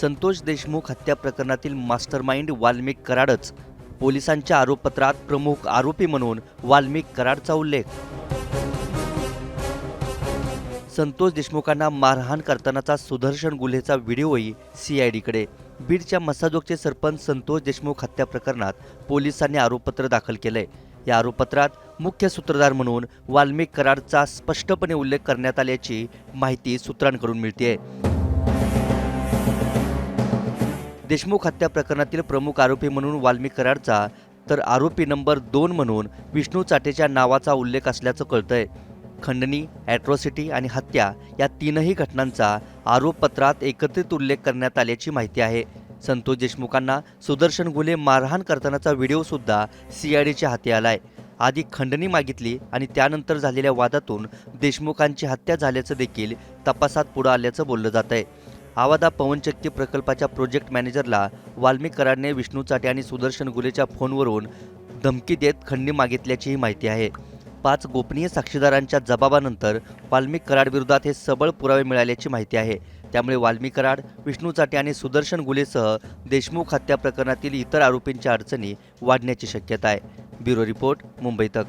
संतोष देशमुख हत्या प्रकरणातील मास्टरमाइंड वाल्मिक कराडच. पोलिसांच्या आरोपपत्रात प्रमुख आरोपी म्हणून वाल्मिक कराडचा उल्लेख. संतोष देशमुखांना मारहाण करतानाचा सुदर्शन गुल्हेचा व्हिडिओही सीआयडीकडे बीडच्या मसाजोगचे सरपंच संतोष देशमुख हत्या प्रकरणात पोलिसांनी आरोपपत्र दाखल केलंय. या आरोपपत्रात मुख्य सूत्रधार म्हणून वाल्मिक कराडचा स्पष्टपणे उल्लेख करण्यात आल्याची माहिती सूत्रांकडून मिळते देशमुख हत्या प्रकरणातील प्रमुख आरोपी म्हणून वाल्मिक कराडचा तर आरोपी नंबर दोन म्हणून विष्णू चाटेच्या नावाचा उल्लेख असल्याचं कळतंय. खंडणी ॲट्रॉसिटी आणि हत्या या तीनही घटनांचा आरोपपत्रात एकत्रित उल्लेख करण्यात आल्याची माहिती आहे. संतोष देशमुखांना सुदर्शन गुले मारहाण करतानाचा व्हिडिओ सुद्धा सीआयडीच्या हाती आलाय. आधी खंडणी मागितली आणि त्यानंतर झालेल्या वादातून देशमुखांची हत्या झाल्याचं देखील तपासात पुढं आल्याचं बोललं जात आहे आवादा पवनचक्की प्रकल्पाच्या प्रोजेक्ट मॅनेजरला वाल्मिक विष्णू चाटे आणि सुदर्शन गुलेच्या फोनवरून धमकी देत खंडणी मागितल्याचीही माहिती आहे. पाच गोपनीय साक्षीदारांच्या जबाबानंतर वाल्मिक कराड विरोधात हे सबळ पुरावे मिळाल्याची माहिती आहे. त्यामुळे वाल्मिक कराड विष्णू चाटे आणि सुदर्शन गुलेसह देशमुख हत्या प्रकरणातील इतर आरोपींच्या अडचणी वाढण्याची शक्यता आहे. ब्युरो रिपोर्ट मुंबई तक.